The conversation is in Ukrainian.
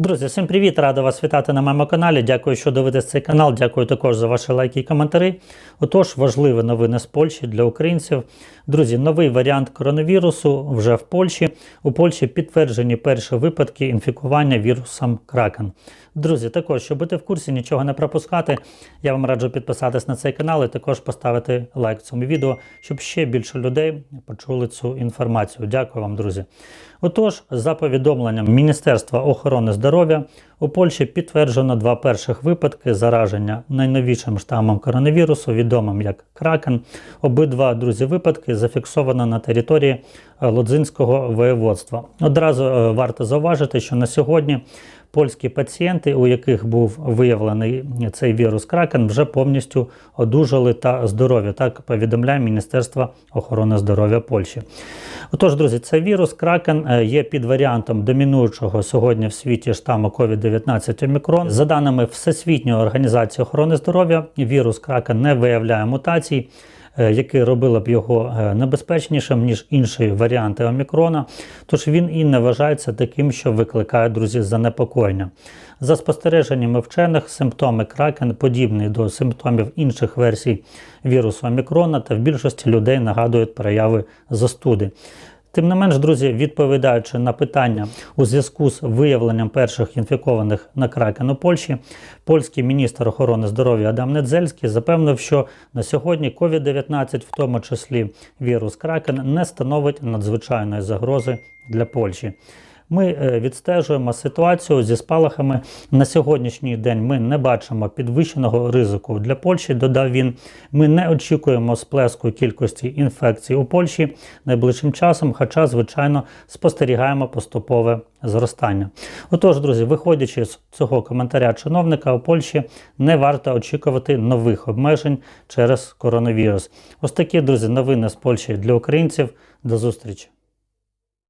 Друзі, всім привіт! Радий вас вітати на моєму каналі. Дякую, що дивитесь цей канал. Дякую також за ваші лайки і коментарі. Отож, важливі новини з Польщі для українців. Друзі, новий варіант коронавірусу вже в Польщі. У Польщі підтверджені перші випадки інфікування вірусом Кракен. Друзі, також, щоб бути в курсі, нічого не пропускати, я вам раджу підписатись на цей канал і також поставити лайк цьому відео, щоб ще більше людей почули цю інформацію. Дякую вам, друзі. Отож, за повідомленням Міністерства охорони здоров'я, у Польщі підтверджено два перших випадки зараження найновішим штамом коронавірусу, відомим як Кракен. Обидва друзі випадки зафіксовано на території е, Лодзинського воєводства. Одразу е, варто зауважити, що на сьогодні польські пацієнти, у яких був виявлений цей вірус Кракен, вже повністю одужали та здорові. Так повідомляє Міністерство охорони здоров'я Польщі. Отож, друзі, цей вірус Кракен е, є під варіантом домінуючого сьогодні в світі штаму COVID-19 Омікрон. За даними Всесвітньої організації охорони здоров'я, вірус Кракен не виявляє мутацій. Е, робило б його е, небезпечнішим ніж інші варіанти омікрона, тож він і не вважається таким, що викликає друзі занепокоєння. За спостереженнями вчених, симптоми кракен подібні до симптомів інших версій вірусу омікрона та в більшості людей нагадують прояви застуди. Тим не менш, друзі, відповідаючи на питання у зв'язку з виявленням перших інфікованих на Кракену Польщі, польський міністр охорони здоров'я Адам Недзельський запевнив, що на сьогодні COVID-19, в тому числі вірус кракен, не становить надзвичайної загрози для Польщі. Ми е, відстежуємо ситуацію зі спалахами. На сьогоднішній день ми не бачимо підвищеного ризику для Польщі. Додав він. Ми не очікуємо сплеску кількості інфекцій у Польщі найближчим часом, хоча, звичайно, спостерігаємо поступове зростання. Отож, друзі, виходячи з цього коментаря чиновника у Польщі, не варто очікувати нових обмежень через коронавірус. Ось такі друзі новини з Польщі для українців. До зустрічі.